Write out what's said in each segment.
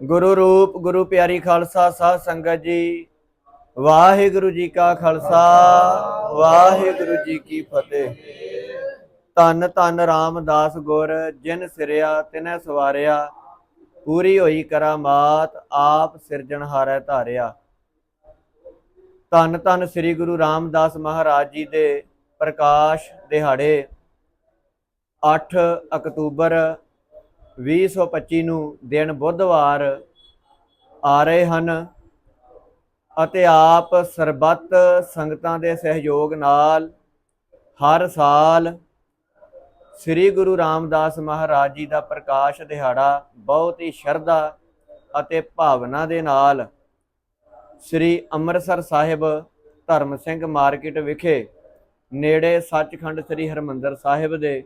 ਗੁਰੂ ਰੂਪ, ਗੁਰੂ ਪਿਆਰੀ ਖਾਲਸਾ, ਸਾਧ ਸੰਗਤ ਜੀ। ਵਾਹਿਗੁਰੂ ਜੀ ਕਾ ਖਾਲਸਾ, ਵਾਹਿਗੁਰੂ ਜੀ ਕੀ ਫਤਿਹ। ਧੰਨ ਧੰਨ ਰਾਮਦਾਸ ਗੁਰ, ਜਿਨ ਸਿਰਿਆ, ਤਿਨੈ ਸਵਾਰਿਆ। ਪੂਰੀ ਹੋਈ ਕਰਾਮਾਤ, ਆਪ ਸਿਰਜਣਹਾਰੈ ਧਾਰਿਆ। ਧੰਨ ਧੰਨ ਸ੍ਰੀ ਗੁਰੂ ਰਾਮਦਾਸ ਮਹਾਰਾਜ ਜੀ ਦੇ ਪ੍ਰਕਾਸ਼ ਦਿਹਾੜੇ। 8 ਅਕਤੂਬਰ 2025 ਨੂੰ ਦਿਨ ਬੁੱਧਵਾਰ ਆ ਰਹੇ ਹਨ ਅਤੇ ਆਪ ਸਰਬੱਤ ਸੰਗਤਾਂ ਦੇ ਸਹਿਯੋਗ ਨਾਲ ਹਰ ਸਾਲ ਸ੍ਰੀ ਗੁਰੂ ਰਾਮਦਾਸ ਮਹਾਰਾਜ ਜੀ ਦਾ ਪ੍ਰਕਾਸ਼ ਦਿਹਾੜਾ ਬਹੁਤ ਹੀ ਸ਼ਰਧਾ ਅਤੇ ਭਾਵਨਾ ਦੇ ਨਾਲ ਸ੍ਰੀ ਅੰਮ੍ਰਿਤਸਰ ਸਾਹਿਬ ਧਰਮ ਸਿੰਘ ਮਾਰਕੀਟ ਵਿਖੇ ਨੇੜੇ ਸੱਚਖੰਡ ਸ੍ਰੀ ਹਰਮੰਦਰ ਸਾਹਿਬ ਦੇ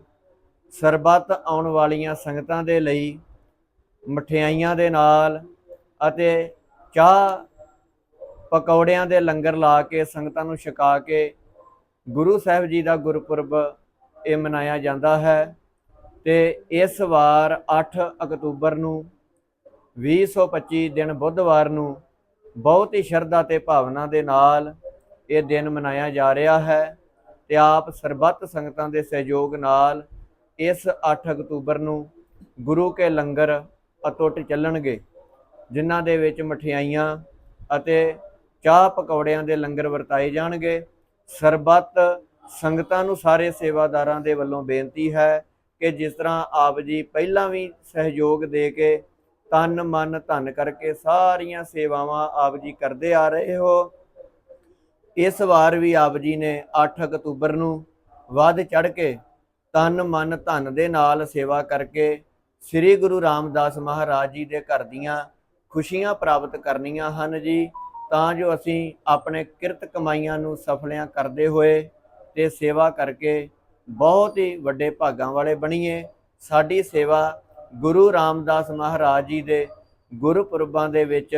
ਸਰਬੱਤ ਆਉਣ ਵਾਲੀਆਂ ਸੰਗਤਾਂ ਦੇ ਲਈ, ਮਠਿਆਈਆਂ ਦੇ ਨਾਲ ਅਤੇ ਚਾਹ ਪਕੌੜਿਆਂ ਦੇ ਲੰਗਰ ਲਾ ਕੇ ਸੰਗਤਾਂ ਨੂੰ ਛਕਾ ਕੇ ਗੁਰੂ ਸਾਹਿਬ ਜੀ ਦਾ ਗੁਰਪੁਰਬ ਇਹ ਮਨਾਇਆ ਜਾਂਦਾ ਹੈ ਤੇ ਇਸ ਵਾਰ 8 ਅਕਤੂਬਰ ਨੂੰ 2025 ਦਿਨ ਬੁੱਧਵਾਰ ਨੂੰ ਬਹੁਤ ਹੀ ਸ਼ਰਧਾ ਤੇ ਭਾਵਨਾ ਦੇ ਨਾਲ ਇਹ ਦਿਨ ਮਨਾਇਆ ਜਾ ਰਿਹਾ ਹੈ ਤੇ ਆਪ ਸਰਬੱਤ ਸੰਗਤਾਂ ਦੇ ਸਹਿਯੋਗ ਨਾਲ ਇਸ 8 ਅਕਤੂਬਰ ਨੂੰ ਗੁਰੂ ਕੇ ਲੰਗਰ ਅਟੁੱਟ ਚੱਲਣਗੇ, ਜਿਨ੍ਹਾਂ ਦੇ ਵਿੱਚ ਮਠਿਆਈਆਂ ਅਤੇ ਚਾਹ ਪਕੌੜਿਆਂ ਦੇ ਲੰਗਰ ਵਰਤਾਏ ਜਾਣਗੇ। ਸਰਬੱਤ ਸੰਗਤਾਂ ਨੂੰ ਸਾਰੇ ਸੇਵਾਦਾਰਾਂ ਦੇ ਵੱਲੋਂ ਬੇਨਤੀ ਹੈ ਕਿ ਜਿਸ ਤਰ੍ਹਾਂ ਆਪ ਜੀ ਪਹਿਲਾਂ ਵੀ ਸਹਿਯੋਗ ਦੇ ਕੇ ਤਨ, ਮਨ, ਧਨ ਕਰਕੇ ਸਾਰੀਆਂ ਸੇਵਾਵਾਂ ਆਪ ਜੀ ਕਰਦੇ ਆ ਰਹੇ ਹੋ, ਇਸ ਵਾਰ ਵੀ ਆਪ ਜੀ ਨੇ 8 ਅਕਤੂਬਰ ਨੂੰ ਵੱਧ ਚੜ ਕੇ ਤਨ ਮਨ ਧਨ ਦੇ ਨਾਲ ਸੇਵਾ ਕਰਕੇ ਸ੍ਰੀ ਗੁਰੂ ਰਾਮਦਾਸ ਮਹਾਰਾਜ ਜੀ ਦੇ ਘਰ ਦੀਆਂ ਖੁਸ਼ੀਆਂ ਪ੍ਰਾਪਤ ਕਰਨੀਆਂ ਹਨ ਜੀ। ਤਾਂ ਜੋ ਅਸੀਂ ਆਪਣੇ ਕਿਰਤ ਕਮਾਈਆਂ ਨੂੰ ਸਫਲਿਆਂ ਕਰਦੇ ਹੋਏ ਤੇ ਸੇਵਾ ਕਰਕੇ ਬਹੁਤ ਹੀ ਵੱਡੇ ਭਾਗਾਂ ਵਾਲੇ ਬਣੀਏ। ਸਾਡੀ ਸੇਵਾ ਗੁਰੂ ਰਾਮਦਾਸ ਮਹਾਰਾਜ ਜੀ ਦੇ ਗੁਰਪੁਰਬਾਂ ਦੇ ਵਿੱਚ,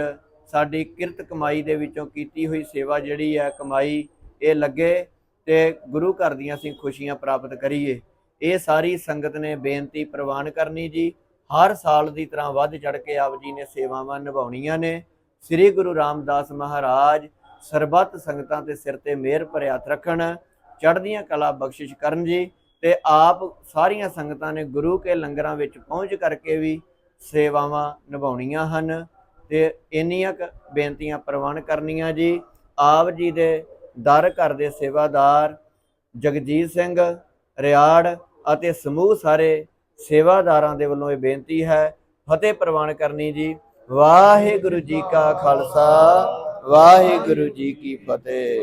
ਸਾਡੀ ਕਿਰਤ ਕਮਾਈ ਦੇ ਵਿੱਚੋਂ ਕੀਤੀ ਹੋਈ ਸੇਵਾ ਜਿਹੜੀ ਹੈ ਕਮਾਈ, ਇਹ ਲੱਗੇ ਤੇ ਗੁਰੂ ਘਰ ਦੀਆਂ ਅਸੀਂ ਖੁਸ਼ੀਆਂ ਪ੍ਰਾਪਤ ਕਰੀਏ। ਇਹ ਸਾਰੀ ਸੰਗਤ ਨੇ ਬੇਨਤੀ ਪ੍ਰਵਾਨ ਕਰਨੀ ਜੀ। ਹਰ ਸਾਲ ਦੀ ਤਰ੍ਹਾਂ ਵੱਧ ਚੜ ਕੇ ਆਪ ਜੀ ਨੇ ਸੇਵਾਵਾਂ ਨਿਭਾਉਣੀਆਂ ਨੇ। ਸ੍ਰੀ ਗੁਰੂ ਰਾਮਦਾਸ ਮਹਾਰਾਜ ਸਰਬੱਤ ਸੰਗਤਾਂ ਦੇ ਸਿਰ ਤੇ ਮਿਹਰ ਭਰਿਆ ਰੱਖਣ, ਚੜ੍ਹਦੀਆਂ ਕਲਾ ਬਖਸ਼ਿਸ਼ ਕਰਨ ਜੀ ਤੇ ਆਪ ਸਾਰੀਆਂ ਸੰਗਤਾਂ ਨੇ ਗੁਰੂ ਕੇ ਲੰਗਰਾਂ ਵਿੱਚ ਪਹੁੰਚ ਕਰਕੇ ਵੀ ਸੇਵਾਵਾਂ ਨਿਭਾਉਣੀਆਂ ਹਨ ਤੇ ਇੰਨੀਆਂ ਕੁ ਬੇਨਤੀਆਂ ਪ੍ਰਵਾਨ ਕਰਨੀਆਂ ਜੀ। ਆਪ ਜੀ ਦੇ ਦਰ ਘਰ ਦੇ ਸੇਵਾਦਾਰ ਜਗਜੀਤ ਸਿੰਘ, ਰਿਆੜ ਅਤੇ ਸਮੂਹ ਸਾਰੇ ਸੇਵਾਦਾਰਾਂ ਦੇ ਵੱਲੋਂ ਇਹ ਬੇਨਤੀ ਹੈ, ਫਤਿਹ ਪ੍ਰਵਾਨ ਕਰਨੀ ਜੀ। ਵਾਹਿਗੁਰੂ ਜੀ ਕਾ ਖਾਲਸਾ, ਵਾਹਿਗੁਰੂ ਜੀ ਕੀ ਫਤਿਹ।